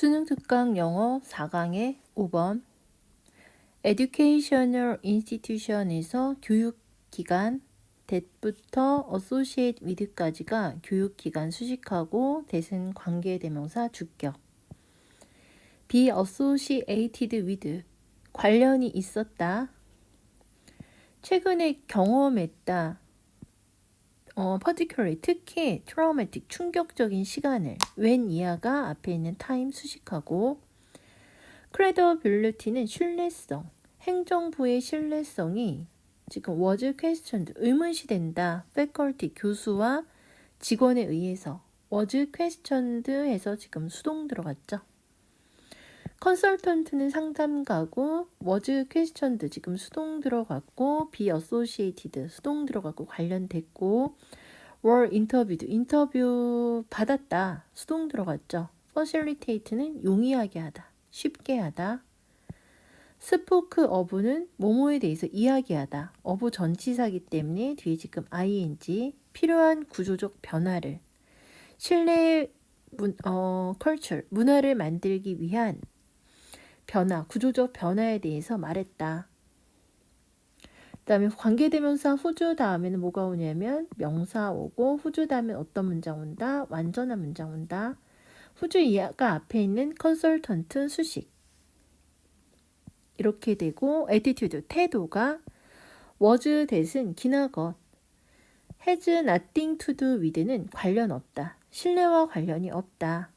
수능 특강 영어 4강의 5번 Educational Institution에서 교육기관 that부터 associate with까지가 교육기관 수식하고 that은 관계대명사 주격 be associated with 관련이 있었다 최근에 경험했다 어, particularly 특히 traumatic 충격적인 시간을 when 이하가 앞에 있는 time 수식하고 credibility는 신뢰성 행정부의 신뢰성이 지금 was questioned 의문시된다 faculty 교수와 직원에 의해서 was questioned 해서 지금 수동 들어갔죠. 컨설턴트는 상담가고 was questioned 지금 수동 들어갔고 be associated 수동 들어갔고 관련됐고 were interviewed. 인터뷰 받았다. 수동 들어갔죠. facilitate는 용이하게 하다. 쉽게 하다. 스포크 어부는 모모에 대해서 이야기하다. 어부 전치사기 때문에 뒤에 지금 ing 필요한 구조적 변화를. 신뢰 문, 어, 컬처 문화를 만들기 위한 변화, 구조적 변화에 대해서 말했다. 그다음에 관계대명사 후주 다음에는 뭐가 오냐면 명사 오고 후주 다음에 어떤 문장 온다? 완전한 문장 온다. 후주 이하가 앞에 있는 컨설턴트 수식. 이렇게 되고 attitude 태도가 was that은 기나 것 has nothing to do with는 관련 없다. 신뢰와 관련이 없다.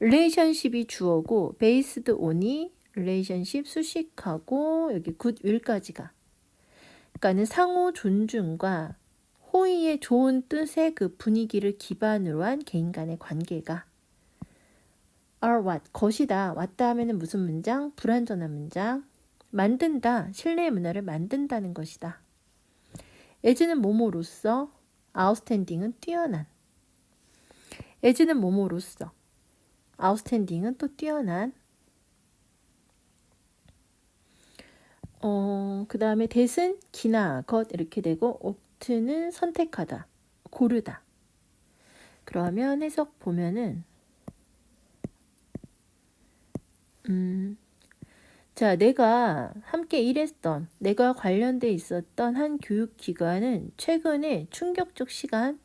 Relationship이 주어고 based on이 relationship 수식하고 여기 good will까지가. 그러니까는 상호 존중과 호의의 좋은 뜻의 그 분위기를 기반으로 한 개인 간의 관계가 are what 것이다. 왔다 하면은 무슨 문장? 불완전한 문장. 만든다. 신뢰의 문화를 만든다는 것이다. 에즈는 모모로서 아웃스탠딩은 뛰어난. 에즈는 모모로서 아웃스탠딩은 또 뛰어난. 어, 그 다음에 대은 기나 것 이렇게 되고 옵트는 선택하다 고르다. 그러면 해석 보면은 음, 자, 내가 함께 일했던, 내가 관련돼 있었던 한 교육 기관은 최근에 충격적 시간,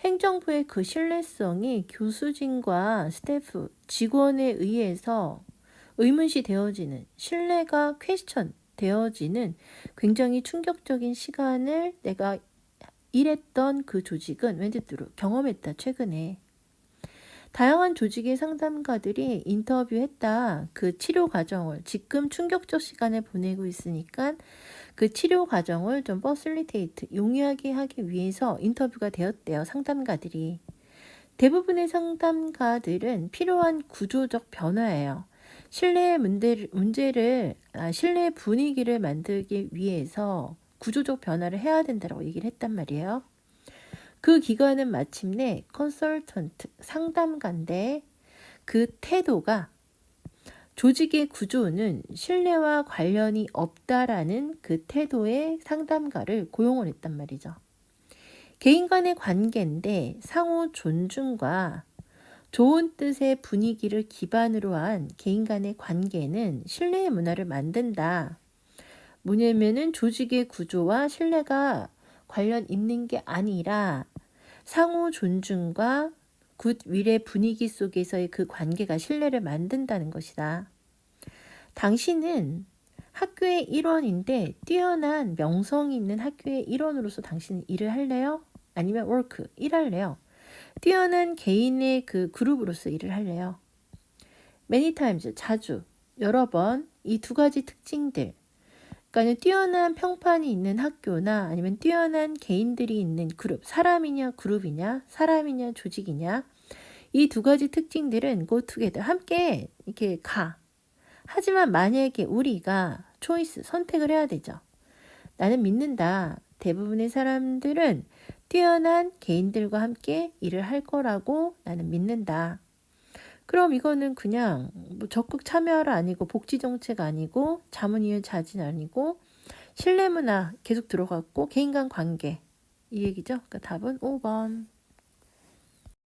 행정부의 그 신뢰성이 교수진과 스태프, 직원에 의해서 의문시 되어지는, 신뢰가 퀘스천 되어지는 굉장히 충격적인 시간을 내가 일했던 그 조직은 왠지뚜루 경험했다, 최근에. 다양한 조직의 상담가들이 인터뷰했다. 그 치료 과정을 지금 충격적 시간을 보내고 있으니까 그 치료 과정을 좀 퍼실리테이트 용이하게 하기 위해서 인터뷰가 되었대요. 상담가들이. 대부분의 상담가들은 필요한 구조적 변화예요. 신뢰의 문제를, 문제를 아, 신뢰의 분위기를 만들기 위해서 구조적 변화를 해야 된다고 얘기를 했단 말이에요. 그 기관은 마침내 컨설턴트 상담가인데 그 태도가 조직의 구조는 신뢰와 관련이 없다라는 그 태도의 상담가를 고용을 했단 말이죠. 개인 간의 관계인데 상호 존중과 좋은 뜻의 분위기를 기반으로 한 개인 간의 관계는 신뢰의 문화를 만든다. 뭐냐면은 조직의 구조와 신뢰가 관련 있는 게 아니라 상호 존중과 굿윌의 분위기 속에서의 그 관계가 신뢰를 만든다는 것이다. 당신은 학교의 일원인데 뛰어난 명성이 있는 학교의 일원으로서 당신은 일을 할래요? 아니면 워크 일할래요? 뛰어난 개인의 그 그룹으로서 일을 할래요? many times 자주 여러 번 이 두 가지 특징들 그러니까 뛰어난 평판이 있는 학교나 아니면 뛰어난 개인들이 있는 그룹, 사람이냐 그룹이냐, 사람이냐 조직이냐 이 두 가지 특징들은 together 함께 이렇게 가. 하지만 만약에 우리가 초이스 선택을 해야 되죠. 나는 믿는다. 대부분의 사람들은 뛰어난 개인들과 함께 일을 할 거라고 나는 믿는다. 그럼 이거는 그냥 뭐 적극 참여하라 아니고 복지 정책 아니고 자문위원 자진 아니고 신뢰 문화 계속 들어갔고 개인 간 관계 이 얘기죠. 그러니까 답은 5번.